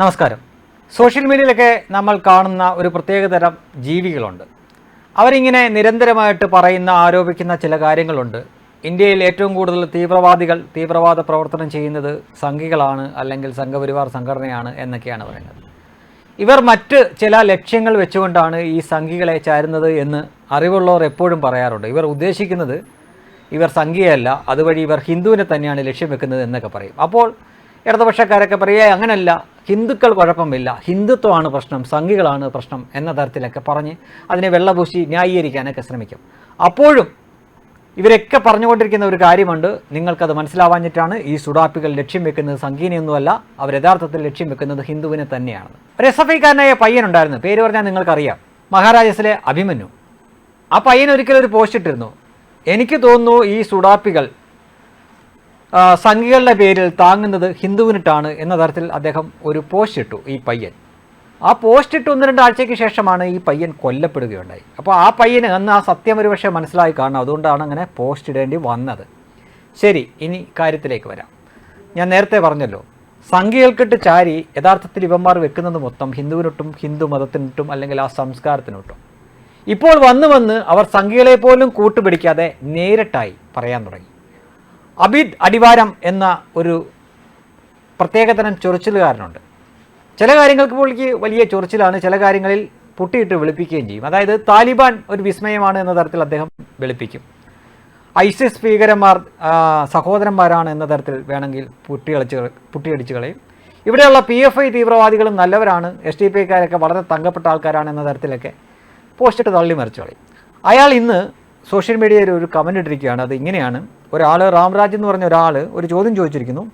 നമസ്കാരം. സോഷ്യൽ മീഡിയയിലൊക്കെ നമ്മൾ കാണുന്ന ഒരു പ്രത്യേകതരം ജീവികളുണ്ട്. അവരിങ്ങനെ നിരന്തരമായിട്ട് പറയുന്ന ആരോപിക്കുന്ന ചില കാര്യങ്ങളുണ്ട്. ഇന്ത്യയിൽ ഏറ്റവും കൂടുതൽ തീവ്രവാദികൾ തീവ്രവാദ പ്രവർത്തനം ചെയ്യുന്നത് സംഘികളാണ് അല്ലെങ്കിൽ സംഘപരിവാർ സംഘടനയാണ് എന്നൊക്കെയാണ് പറയുന്നത്. ഇവർ മറ്റ് ചില ലക്ഷ്യങ്ങൾ വെച്ചുകൊണ്ടാണ് ഈ സംഘികളെ ചാരുന്നത് എന്ന് അറിവുള്ളവർ എപ്പോഴും പറയാറുണ്ട്. ഇവർ ഉദ്ദേശിക്കുന്നത് ഇവർ സംഘിയല്ല അതുവഴി ഇവർ ഹിന്ദുവിനെ തന്നെയാണ് ലക്ഷ്യം വെക്കുന്നത് എന്നൊക്കെ പറയും. അപ്പോൾ ഇടതുപക്ഷക്കാരൊക്കെ പറയുക അങ്ങനല്ല. ഹിന്ദുക്കൾ കുഴപ്പമില്ല. ഹിന്ദുത്വമാണ് പ്രശ്നം. സംഘികളാണ് പ്രശ്നം. എന്ന തരത്തിലൊക്കെ പറഞ്ഞ് അതിനെ വെള്ളപൂശി ന്യായീകരിക്കാനൊക്കെ ശ്രമിക്കും. അപ്പോഴും ഇവരൊക്കെ പറഞ്ഞുകൊണ്ടിരിക്കുന്ന ഒരു കാര്യമുണ്ട്. നിങ്ങൾക്കത് മനസ്സിലാവാഞ്ഞിട്ടാണ് ഈ സുഡാപ്പികൾ ലക്ഷ്യം വെക്കുന്നത്. സംഗീനയൊന്നുമല്ല അവർ യഥാർത്ഥത്തിൽ ലക്ഷ്യം വെക്കുന്നത് ഹിന്ദുവിനെ തന്നെയാണ്. ഒരു എസ് എഫ് ഐക്കാരനായ പയ്യനുണ്ടായിരുന്നു പേര് പറഞ്ഞാൽ നിങ്ങൾക്കറിയാം. മഹാരാജസിലെ അഭിമന്യു. ആ പയ്യൻ ഒരിക്കലും ഒരു പോസ്റ്റ് ഇട്ടിരുന്നു. എനിക്ക് തോന്നുന്നു ഈ സുഡാപ്പികൾ സംഘികളുടെ പേരിൽ താങ്ങുന്നത് ഹിന്ദുവിനിട്ടാണ് എന്ന തരത്തിൽ അദ്ദേഹം ഒരു പോസ്റ്റ് ഇട്ടു ഈ പയ്യൻ. ആ പോസ്റ്റ് ഇട്ട് ഒന്ന് രണ്ടാഴ്ചയ്ക്ക് ശേഷമാണ് ഈ പയ്യൻ കൊല്ലപ്പെടുകയുണ്ടായി. അപ്പോൾ ആ പയ്യന് അന്ന് ആ സത്യം ഒരു പക്ഷേ മനസ്സിലായി കാണണം. അതുകൊണ്ടാണ് അങ്ങനെ പോസ്റ്റ് ഇടേണ്ടി വന്നത്. ശരി ഇനി കാര്യത്തിലേക്ക് വരാം. ഞാൻ നേരത്തെ പറഞ്ഞല്ലോ സംഘികൾക്കിട്ട് ചാരി യഥാർത്ഥത്തിൽ ഇവന്മാർ വെക്കുന്നത് മൊത്തം ഹിന്ദുവിനൊട്ടും ഹിന്ദു മതത്തിനൊട്ടും അല്ലെങ്കിൽ ആ സംസ്കാരത്തിനൊട്ടും. ഇപ്പോൾ വന്ന് വന്ന് അവർ സംഘികളെ പോലും കൂട്ടുപിടിക്കാതെ നേരിട്ടായി പറയാൻ തുടങ്ങി. അബിദ് അടിവാരം എന്ന ഒരു പ്രത്യേകതരം ചൊറിച്ചിലുകാരനുണ്ട്. ചില കാര്യങ്ങൾക്ക് പുള്ളിക്ക് വലിയ ചൊറിച്ചിലാണ്. ചില കാര്യങ്ങളിൽ പൊട്ടിയിട്ട് വെളുപ്പിക്കുകയും ചെയ്യും. അതായത് താലിബാൻ ഒരു വിസ്മയമാണ് എന്ന തരത്തിൽ അദ്ദേഹം വെളുപ്പിക്കും. ഐസിസ് ഭീകരന്മാർ സഹോദരന്മാരാണ് എന്ന തരത്തിൽ വേണമെങ്കിൽ പുട്ടിയടിച്ച് പുട്ടിയടിച്ച് കളയും. ഇവിടെയുള്ള പി എഫ് ഐ തീവ്രവാദികളും നല്ലവരാണ്. എസ് ഡി പി ഐക്കാരൊക്കെ വളരെ തങ്കപ്പെട്ട ആൾക്കാരാണ് എന്ന തരത്തിലൊക്കെ പോസ്റ്റിട്ട് തള്ളി മറിച്ച് കളയും. അയാൾ ഇന്ന് സോഷ്യൽ മീഡിയയിൽ ഒരു കമന്റ് ഇട്ടിരിക്കുകയാണ്. അത് ഇങ്ങനെയാണ്. ഒരാൾ റാംരാജ് എന്ന് പറഞ്ഞ ഒരാൾ ഒരു ചോദ്യം ചോദിച്ചിരിക്കുന്നു.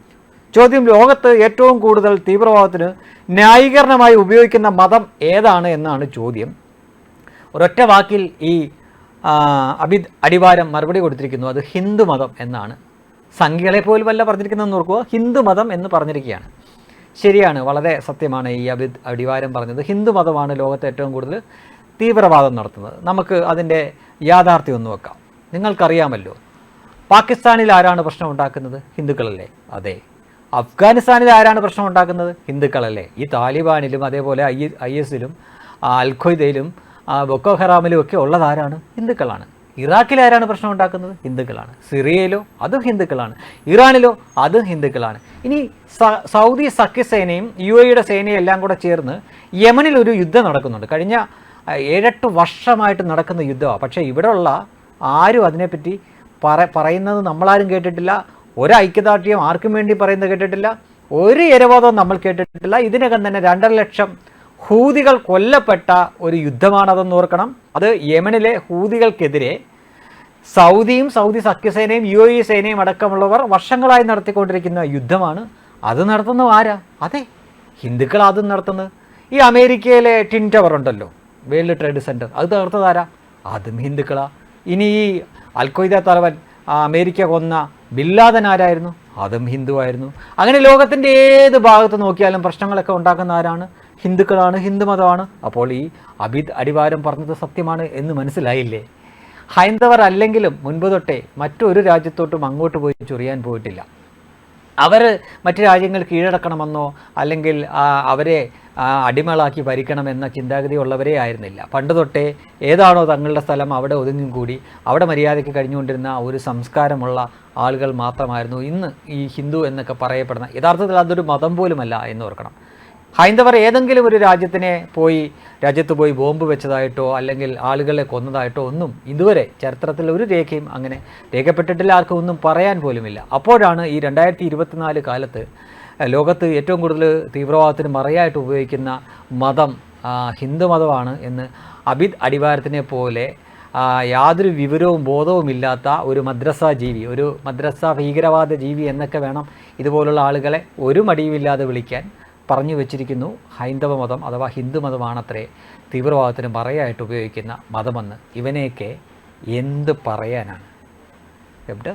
ചോദ്യം ലോകത്ത് ഏറ്റവും കൂടുതൽ തീവ്രവാദത്തിന് ന്യായീകരണമായി ഉപയോഗിക്കുന്ന മതം ഏതാണ് എന്നാണ് ചോദ്യം. ഒരൊറ്റ വാക്കിൽ ഈ അബിദ് അടിവാരം മറുപടി കൊടുത്തിരിക്കുന്നു. അത് ഹിന്ദു മതം എന്നാണ്. സംഖ്യകളെ പോലും വല്ല പറഞ്ഞിരിക്കുന്നതെന്ന് ഓർക്കുക. ഹിന്ദു മതം എന്ന് പറഞ്ഞിരിക്കുകയാണ്. ശരിയാണ് വളരെ സത്യമാണ് ഈ അബിദ് അടിവാരം പറഞ്ഞത്. ഹിന്ദു മതമാണ് ലോകത്ത് ഏറ്റവും കൂടുതൽ തീവ്രവാദം നടത്തുന്നത്. നമുക്ക് അതിന്റെ യാഥാർത്ഥ്യം ഒന്ന് വെക്കാം നിങ്ങൾക്കറിയാമല്ലോ പാകിസ്ഥാനിൽ ആരാണ് പ്രശ്നം ഉണ്ടാക്കുന്നത്? ഹിന്ദുക്കളല്ലേ. അതെ. അഫ്ഗാനിസ്ഥാനിൽ ആരാണ് പ്രശ്നം ഉണ്ടാക്കുന്നത്? ഹിന്ദുക്കളല്ലേ. ഈ താലിബാനിലും അതേപോലെ ഐ ഐ എസിലും അൽഖയ്ദയിലും ബൊക്കോ ഹറാമിലും ഒക്കെ ഉള്ളതാരാണ് ഹിന്ദുക്കളാണ്. ഇറാഖിൽ ആരാണ് പ്രശ്നം ഉണ്ടാക്കുന്നത്? ഹിന്ദുക്കളാണ്. സിറിയയിലോ അതും ഹിന്ദുക്കളാണ്. ഇറാനിലോ അതും ഹിന്ദുക്കളാണ്. ഇനി സൗദി സഖ്യസേനയും യു എയുടെ സേനയും എല്ലാം കൂടെ ചേർന്ന് യമനിൽ ഒരു യുദ്ധം നടക്കുന്നുണ്ട്. കഴിഞ്ഞ ഏഴെട്ട് വർഷമായിട്ട് നടക്കുന്ന യുദ്ധമാണ്. പക്ഷേ ഇവിടെയുള്ള ആരും അതിനെപ്പറ്റി പറ പറയുന്നത് നമ്മളാരും കേട്ടിട്ടില്ല. ഒരു ഐക്യദാർഢ്യം ആർക്കും വേണ്ടി പറയുന്നത് കേട്ടിട്ടില്ല. ഒരു ഇരവാദവും നമ്മൾ കേട്ടിട്ടില്ല. ഇതിനകം തന്നെ രണ്ടര ലക്ഷം ഹൂതികൾ കൊല്ലപ്പെട്ട ഒരു യുദ്ധമാണതെന്ന് ഓർക്കണം. അത് യമനിലെ ഹൂതികൾക്കെതിരെ സൗദിയും സൗദി സഖ്യസേനയും യു എ സേനയും അടക്കമുള്ളവർ വർഷങ്ങളായി നടത്തിക്കൊണ്ടിരിക്കുന്ന യുദ്ധമാണ്. അത് നടത്തുന്നത് ആരാ? അതെ ഹിന്ദുക്കൾ അതും നടത്തുന്നത്. ഈ അമേരിക്കയിലെ ടിൻ ടവർ ഉണ്ടല്ലോ വേൾഡ് ട്രേഡ് സെന്റർ അത് തകർത്തതാരാ അതും ഹിന്ദുക്കളാ. ഇനി ഈ അൽക്കൊയ്ത തലവൻ അമേരിക്ക കൊന്ന ബില്ലാദൻ ആരായിരുന്നു? അതും ഹിന്ദു ആയിരുന്നു. അങ്ങനെ ലോകത്തിന്റെ ഏത് ഭാഗത്ത് നോക്കിയാലും പ്രശ്നങ്ങളൊക്കെ ഉണ്ടാക്കുന്ന ആരാണ്? ഹിന്ദുക്കളാണ് ഹിന്ദുമതമാണ് അപ്പോൾ ഈ അബിദ് അടിവാരം പറഞ്ഞത് സത്യമാണ് എന്ന് മനസ്സിലായില്ലേ? ഹൈന്ദവർ അല്ലെങ്കിലും മുൻപ് തൊട്ടേ മറ്റൊരു രാജ്യത്തോട്ടും അങ്ങോട്ട് പോയി ചൊറിയാൻ പോയിട്ടില്ല. അവർ മറ്റു രാജ്യങ്ങൾ കീഴടക്കണമെന്നോ അല്ലെങ്കിൽ അവരെ അടിമകളാക്കി ഭരിക്കണമെന്ന ചിന്താഗതി ഉള്ളവരേ ആയിരുന്നില്ല. പണ്ട് തൊട്ടേ ഏതാണോ തങ്ങളുടെ സ്ഥലം അവിടെ ഒതുങ്ങും കൂടി അവിടെ മര്യാദയ്ക്ക് കഴിഞ്ഞുകൊണ്ടിരുന്ന ഒരു സംസ്കാരമുള്ള ആളുകൾ മാത്രമായിരുന്നു ഇന്ന് ഈ ഹിന്ദു എന്നൊക്കെ പറയപ്പെടുന്ന. യഥാർത്ഥത്തിൽ അതൊരു മതം പോലുമല്ല എന്ന് ഓർക്കണം. ഹൈന്ദവർ ഏതെങ്കിലും ഒരു രാജ്യത്തിനെ പോയി രാജ്യത്ത് പോയി ബോംബ് വെച്ചതായിട്ടോ അല്ലെങ്കിൽ ആളുകളെ കൊന്നതായിട്ടോ ഒന്നും ഇതുവരെ ചരിത്രത്തിൽ ഒരു രേഖയും അങ്ങനെ രേഖപ്പെട്ടിട്ടില്ല ആർക്കും ഒന്നും പറയാൻ പോലുമില്ല. അപ്പോഴാണ് ഈ രണ്ടായിരത്തി ഇരുപത്തിനാല് കാലത്ത് ലോകത്ത് ഏറ്റവും കൂടുതൽ തീവ്രവാദത്തിന് മറയായിട്ട് ഉപയോഗിക്കുന്ന മതം ഹിന്ദു മതമാണ് എന്ന് അബിദ് അടിവാരത്തിനെ പോലെ യാതൊരു വിവരവും ബോധവും ഇല്ലാത്ത ഒരു മദ്രസ ജീവി ഒരു മദ്രസ ഭീകരവാദ ജീവി എന്നൊക്കെ വേണം ഇതുപോലുള്ള ആളുകളെ ഒരു മടിയുമില്ലാതെ വിളിക്കാൻ പറഞ്ഞു വെച്ചിരിക്കുന്നു ഹൈന്ദവ മതം അഥവാ ഹിന്ദു മതമാണത്രേ തീവ്രവാദത്തിന് മറയായിട്ട് ഉപയോഗിക്കുന്ന മതമെന്ന്. ഇവനെയൊക്കെ എന്ത് പറയാനാണ്? വെബ്